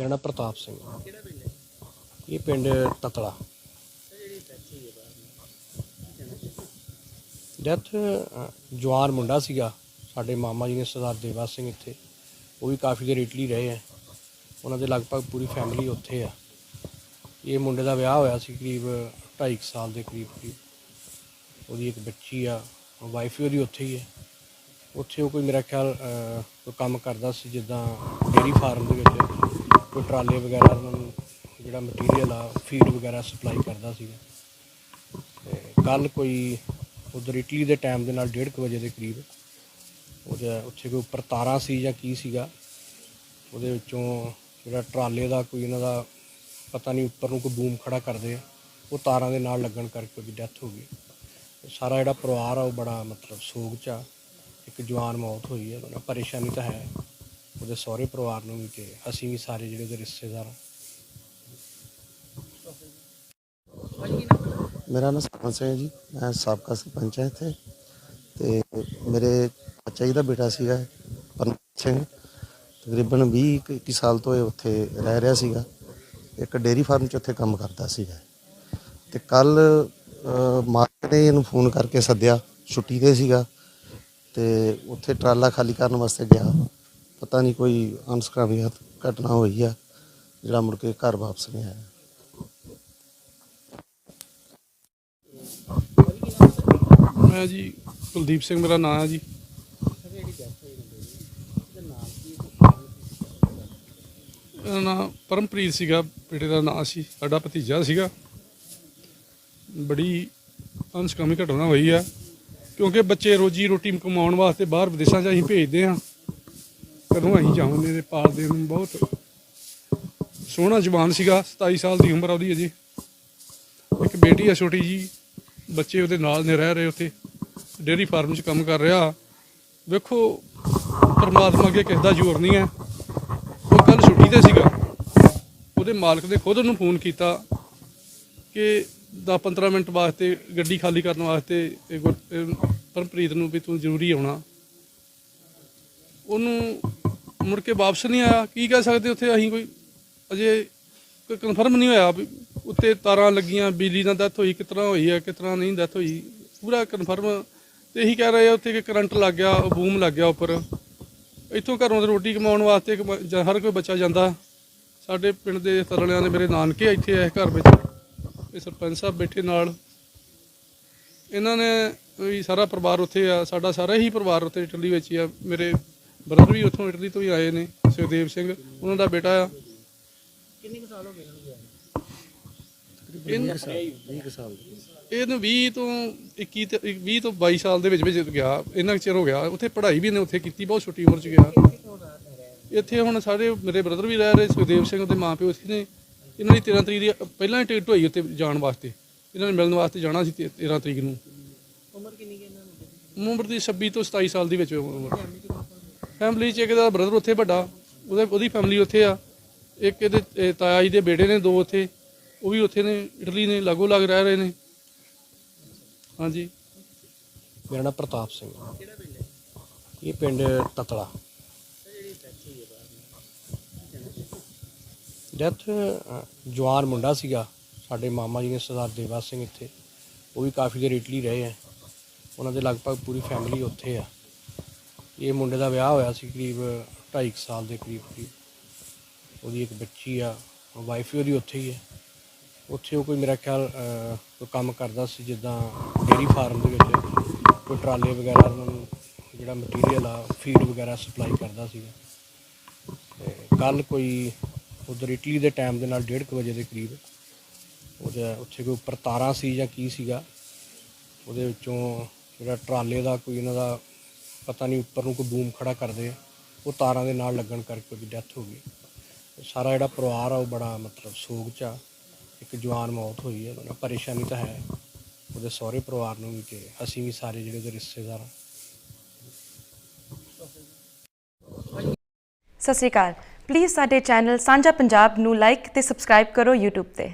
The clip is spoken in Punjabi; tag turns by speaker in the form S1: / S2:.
S1: ਮੇਰਾ ਨਾਮ ਪ੍ਰਤਾਪ ਸਿੰਘ ਇਹ ਪਿੰਡ ਤਤਲਾ। ਡੈਥ ਜਵਾਨ ਮੁੰਡਾ ਸੀਗਾ। ਸਾਡੇ ਮਾਮਾ ਜੀ ਨੇ ਸਰਦਾਰ ਦੇਵਾ ਸਿੰਘ ਇੱਥੇ। ਉਹ ਵੀ ਕਾਫੀ ਦੇਰ ਇਟਲੀ ਰਹੇ ਹੈ। ਉਹਨਾਂ ਦੇ ਲਗਭਗ ਪੂਰੀ ਫੈਮਿਲੀ ਉੱਥੇ ਆ। ਇਹ ਮੁੰਡੇ ਦਾ ਵਿਆਹ ਹੋਇਆ ਸੀ ਕਰੀਬ 2.5 ਸਾਲ ਦੇ ਕਰੀਬ ਕਰੀਬ। ਉਹਦੀ ਇੱਕ ਬੱਚੀ ਆ ਵਾਈਫ ਵੀ ਉਹਦੀ ਉੱਥੇ ਹੀ ਹੈ। ਉੱਥੇ ਉਹ ਕੋਈ ਮੇਰਾ ਖਿਆਲ ਅਹ, ਕੋਈ ਕੰਮ ਕਰਦਾ ਸੀ ਜਿੱਦਾਂ ਡੇਰੀ ਫਾਰਮ ਦੇ ਵਿੱਚ। ਕੋਈ ਟਰਾਲੇ ਵਗੈਰਾ ਉਹਨਾਂ ਨੂੰ ਜਿਹੜਾ ਮਟੀਰੀਅਲ ਆ ਫੀਡ ਵਗੈਰਾ ਸਪਲਾਈ ਕਰਦਾ ਸੀਗਾ। ਤੇ ਕੱਲ ਕੋਈ ਉਧਰ ਇਟਲੀ ਦੇ ਟਾਈਮ ਦੇ ਨਾਲ 1:30 ਵਜੇ ਦੇ ਕਰੀਬ ਉਹਦੇ ਉੱਥੇ ਕੋਈ ਉੱਪਰ ਤਾਰਾਂ ਸੀ ਜਾਂ ਕੀ ਸੀਗਾ, ਉਹਦੇ ਵਿੱਚੋਂ ਜਿਹੜਾ ਟਰਾਲੇ ਦਾ ਕੋਈ ਇਹਨਾਂ ਦਾ ਪਤਾ ਨਹੀਂ ਉੱਪਰ ਨੂੰ ਕੋਈ ਬੂਮ ਖੜਾ ਕਰਦੇ ਆ ਉਹ ਤਾਰਾਂ ਦੇ ਨਾਲ ਲੱਗਣ ਕਰਕੇ ਉਹਦੀ ਡੈਥ ਹੋ ਗਈ। ਸਾਰਾ ਜਿਹੜਾ ਪਰਿਵਾਰ ਆ ਉਹ ਬੜਾ ਮਤਲਬ ਸੋਗ ਚ ਆ। ਇੱਕ ਜਵਾਨ ਮੌਤ ਹੋਈ ਹੈ ਬੜਾ ਪਰੇਸ਼ਾਨੀ ਤਾਂ ਹੈ। ਉਹਦੇ ਸਹੁਰੇ ਪਰਿਵਾਰ ਨੂੰ ਵੀ ਤੇ ਅਸੀਂ ਵੀ ਸਾਰੇ ਜਿਹੜੇ ਉਹਦੇ ਰਿਸ਼ਤੇਦਾਰ ਆ
S2: ਮੇਰਾ ਨਾਮ ਸਰਪੰਚ ਸਿੰਘ ਹੈ ਜੀ। ਮੈਂ ਸਾਬਕਾ ਸਰਪੰਚ ਹਾਂ ਇੱਥੇ। ਤੇ ਮੇਰੇ ਚਾਚਾ ਜੀ ਦਾ ਬੇਟਾ ਸੀਗਾ ਪਰਮ ਸਿੰਘ। ਤਕਰੀਬਨ 20 ਕੁ- ਇੱਕੀ ਸਾਲ ਤੋਂ ਇਹ ਉੱਥੇ ਰਹਿ ਰਿਹਾ ਸੀਗਾ। ਇੱਕ ਡੇਰੀ ਫਾਰਮ 'ਚ ਉੱਥੇ ਕੰਮ ਕਰਦਾ ਸੀਗਾ। ਤੇ ਕੱਲ ਮਾਲਕ ਨੇ ਇਹਨੂੰ ਫੋਨ ਕਰਕੇ ਸੱਦਿਆ। ਛੁੱਟੀ ਤੇ ਸੀਗਾ। ਤੇ ਉੱਥੇ ਟਰਾਲਾ ਖਾਲੀ ਕਰਨ ਵਾਸਤੇ ਗਿਆ। ਪਤਾ ਨਹੀਂ ਕੋਈ ਅਨਸਕਾਮੀ ਘਟਨਾ ਹੋਈ ਆ, ਜਿਹੜਾ ਮੁੜ ਕੇ ਘਰ ਵਾਪਸ ਨਹੀਂ ਆਇਆ।
S3: ਮੈਂ ਜੀ ਕੁਲਦੀਪ ਸਿੰਘ, ਮੇਰਾ ਨਾਮ ਹੈ ਜੀ। ਮੇਰਾ ਨਾਮ ਪਰਮਪ੍ਰੀਤ ਸੀਗਾ, ਬੇਟੇ ਦਾ ਨਾਮ ਸੀ, ਸਾਡਾ ਭਤੀਜਾ ਸੀਗਾ। ਬੜੀ ਅਨਸਕਾਮੀ ਘਟਨਾ ਹੋਈ ਆ, ਕਿਉਂਕਿ ਬੱਚੇ ਰੋਜੀ ਰੋਟੀ ਕਮਾਉਣ ਵਾਸਤੇ ਬਾਹਰ ਵਿਦੇਸ਼ਾਂ 'ਚ ਅਸੀਂ ਭੇਜਦੇ ਆ ਕਦੋਂ ਅਸੀਂ ਜਾਵਾਂਗੇ ਤੇ ਪਾਲਦੇ ਨੂੰ ਬਹੁਤ ਸੋਹਣਾ ਜਵਾਨ ਸੀਗਾ 27 ਸਾਲ ਦੀ ਉਮਰ ਆ ਉਹਦੀ ਅਜੇ। ਇੱਕ ਬੇਟੀ ਆ ਛੋਟੀ ਜੀ, ਬੱਚੇ ਉਹਦੇ ਨਾਲ ਨੇ ਰਹਿ ਰਹੇ ਉੱਥੇ, ਡੇਅਰੀ ਫਾਰਮ 'ਚ ਕੰਮ ਕਰ ਰਿਹਾ। ਵੇਖੋ, ਪਰਮਾਤਮਾ ਅੱਗੇ ਕਿਸੇ ਦਾ ਜ਼ੋਰ ਨਹੀਂ ਹੈ। ਉਹ ਕੱਲ ਛੁੱਟੀ ਤੇ ਸੀਗਾ। ਉਹਦੇ ਮਾਲਕ ਨੇ ਖੁਦ ਉਹਨੂੰ ਫੋਨ ਕੀਤਾ ਕਿ 10-15 ਮਿੰਟ ਵਾਸਤੇ ਗੱਡੀ ਖਾਲੀ ਕਰਨ ਵਾਸਤੇ ਇਹ ਗੁਰ- ਪਰਮਪ੍ਰੀਤ ਨੂੰ ਵੀ ਤੂੰ ਜ਼ਰੂਰੀ ਆਉਣਾ। ਉਹਨੂੰ ਮੁੜ ਕੇ ਵਾਪਸ ਨਹੀਂ ਆਇਆ। ਕੀ ਕਹਿ ਸਕਦੇ ਉੱਥੇ ਅਸੀਂ ਕੋਈ? ਅਜੇ ਕੋਈ ਕਨਫਰਮ ਨਹੀਂ ਹੋਇਆ ਵੀ ਉੱਤੇ ਤਾਰਾਂ ਲੱਗੀਆਂ, ਬਿਜਲੀ ਨਾਲ ਡੈਥ ਹੋਈ, ਕਿਤਨਾ ਹੋਈ ਹੈ, ਕਿਤਨਾ ਨਹੀਂ ਡੈਥ ਹੋਈ। ਪੂਰਾ ਕਨਫਰਮ ਤੇ ਇਹੀ ਕਹਿ ਰਹੇ ਆ ਉੱਥੇ ਕਿ ਕਰੰਟ ਲੱਗ ਗਿਆ ਬੂਮ ਲੱਗ ਗਿਆ ਉੱਪਰ। ਇੱਥੋਂ ਘਰੋਂ ਰੋਟੀ ਕਮਾਉਣ ਵਾਸਤੇ ਇੱਕ ਹਰ ਕੋਈ ਬੱਚਾ ਜਾਂਦਾ। ਸਾਡੇ ਪਿੰਡ ਦੇ ਤਰਲਿਆਂ ਦੇ ਮੇਰੇ ਨਾਨਕੇ ਇੱਥੇ ਆ ਘਰ ਵਿੱਚ। ਇਹ ਸਰਪੰਚ ਸਾਹਿਬ ਬੈਠੇ ਨਾਲ। ਇਹਨਾਂ ਨੇ ਵੀ ਸਾਰਾ ਪਰਿਵਾਰ ਉੱਥੇ ਆ, ਸਾਡਾ ਸਾਰਾ ਹੀ ਪਰਿਵਾਰ ਉੱਥੇ ਇਟਲੀ ਵਿੱਚ ਹੀ ਆ। ਮੇਰੇ ਬ੍ਰਦਰ ਵੀ ਉੱਥੋਂ ਇਟਲੀ ਤੋਂ ਹੀ ਆਏ ਨੇ ਸੁਖਦੇਵ ਸਿੰਘ ਉਹਨਾਂ ਦਾ ਬੇਟਾ ਆ। ਕਿੰਨੇ ਸਾਲ ਹੋ ਗਏ 20 ਸਾਲ ਇਹਨੂੰ 20 ਤੋਂ 21 ਤੇ 20 ਤੋਂ 22 ਸਾਲ ਦੇ ਵਿੱਚ ਵਿੱਚ ਗਿਆ ਇੰਨਾ ਚਿਰ ਹੋ ਗਿਆ। ਉੱਥੇ ਪੜ੍ਹਾਈ ਵੀ ਇਹਨੇ ਉੱਥੇ ਕੀਤੀ ਬਹੁਤ ਛੋਟੀ ਉਮਰ 'ਚ ਗਿਆ। ਇੱਥੇ ਹੁਣ ਸਾਰੇ ਮੇਰੇ ਬ੍ਰਦਰ ਵੀ ਰਹਿ ਰਹੇ ਸੁਖਦੇਵ ਸਿੰਘ ਦੇ ਮਾਂ ਪਿਓ ਇੱਥੇ ਨੇ। ਇਹਨਾਂ ਦੀ 13 ਤਰੀਕ ਦੀ ਪਹਿਲਾਂ ਹੀ ਟਿਕਟ ਹੋਈ ਉੱਥੇ ਜਾਣ ਵਾਸਤੇ। ਇਹਨਾਂ ਨੇ ਮਿਲਣ ਵਾਸਤੇ ਜਾਣਾ ਸੀ 13 ਤਰੀਕ ਨੂੰ। ਉਮਰ ਕਿੰਨੀ ਹੈ ਇਹਨਾਂ ਦੀ? ਉਮਰ ਦੀ 26 ਤੋਂ 27 ਸਾਲ ਦੀ ਵਿੱਚ ਉਮਰ। ਫੈਮਿਲੀ 'ਚ ਇੱਕ ਦਾ ਬ੍ਰਦਰ ਉੱਥੇ ਵੱਡਾ, ਉਹਦੇ, ਉਹਦੀ ਫੈਮਿਲੀ ਉੱਥੇ ਆ। ਇੱਕ ਇਹਦੇ ਤਾਇਆ ਜੀ ਦੇ ਬੇਟੇ ਨੇ ਦੋ ਉੱਥੇ, ਉਹ ਵੀ ਉੱਥੇ ਨੇ, ਇਟਲੀ ਨੇ, ਲਾਗੋ ਲੱਗ ਰਹਿ ਰਹੇ ਨੇ। ਹਾਂਜੀ।
S1: ਮੇਰਾ ਨਾਮ ਪ੍ਰਤਾਪ ਸਿੰਘ ਇਹ ਪਿੰਡ ਤਤਲਾ। ਡੈਥ ਜਵਾਨ ਮੁੰਡਾ ਸੀਗਾ, ਸਾਡੇ ਮਾਮਾ ਜੀ ਨੇ ਸਰਦਾਰ ਦੇਵਾ ਸਿੰਘ ਇੱਥੇ, ਉਹ ਵੀ ਕਾਫੀ ਦੇਰ ਇਟਲੀ ਰਹੇ ਆ। ਉਹਨਾਂ ਦੇ ਲਗਭਗ ਪੂਰੀ ਫੈਮਿਲੀ ਉੱਥੇ ਆ। ਇਹ ਮੁੰਡੇ ਦਾ ਵਿਆਹ ਹੋਇਆ ਸੀ ਕਰੀਬ 2.5 ਸਾਲ ਦੇ ਕਰੀਬ ਕਰੀਬ। ਉਹਦੀ ਇੱਕ ਬੱਚੀ ਆ ਵਾਈਫ ਵੀ ਉਹਦੀ ਉੱਥੇ ਹੀ ਹੈ। ਉੱਥੇ ਉਹ ਕੋਈ ਮੇਰਾ ਖਿਆਲ ਕੋਈ ਕੰਮ ਕਰਦਾ ਸੀ ਜਿੱਦਾਂ ਡੇਰੀ ਫਾਰਮ ਦੇ ਵਿੱਚ। ਕੋਈ ਟਰਾਲੇ ਵਗੈਰਾ ਉਹਨਾਂ ਨੂੰ ਜਿਹੜਾ ਮਟੀਰੀਅਲ ਆ ਫੀਡ ਵਗੈਰਾ ਸਪਲਾਈ ਕਰਦਾ ਸੀਗਾ। ਤੇ ਕੱਲ ਕੋਈ ਉਧਰ ਇਟਲੀ ਦੇ ਟਾਈਮ ਦੇ ਨਾਲ 1:30 ਵਜੇ ਦੇ ਕਰੀਬ ਉਹਦੇ ਉੱਥੇ ਕੋਈ ਉੱਪਰ ਤਾਰਾਂ ਸੀ ਜਾਂ ਕੀ ਸੀਗਾ, ਉਹਦੇ ਵਿੱਚੋਂ ਜਿਹੜਾ ਟਰਾਲੇ ਦਾ ਕੋਈ ਇਹਨਾਂ ਦਾ ਪਤਾ ਨਹੀਂ ਉੱਪਰ ਨੂੰ ਕੋਈ ਬੂਮ ਖੜਾ ਕਰਦੇ ਉਹ ਤਾਰਾਂ ਦੇ ਨਾਲ ਲੱਗਣ ਕਰਕੇ ਉਹਦੀ ਡੈਥ ਹੋ ਗਈ। ਸਾਰਾ ਜਿਹੜਾ ਪਰਿਵਾਰ ਆ, ਉਹ ਬੜਾ ਮਤਲਬ ਸੋਗ ਚ ਆ। ਇੱਕ ਜਵਾਨ ਮੌਤ ਹੋਈ ਹੈ ਬੜਾ ਪਰੇਸ਼ਾਨੀ ਤਾਂ ਹੈ। ਉਹਦੇ ਸਹੁਰੇ ਪਰਿਵਾਰ ਨੂੰ ਵੀ ਤੇ ਅਸੀਂ ਵੀ ਸਾਰੇ ਜਿਹੜੇ ਉਹਦੇ ਰਿਸ਼ਤੇਦਾਰ ਆ।
S4: ਸਤਿ ਸ਼੍ਰੀ ਅਕਾਲ। ਪਲੀਜ਼ ਸਾਡੇ ਚੈਨਲ ਸਾਂਝਾ ਪੰਜਾਬ ਨੂੰ ਲਾਈਕ ਤੇ ਸਬਸਕ੍ਰਾਈਬ ਕਰੋ YouTube ਤੇ।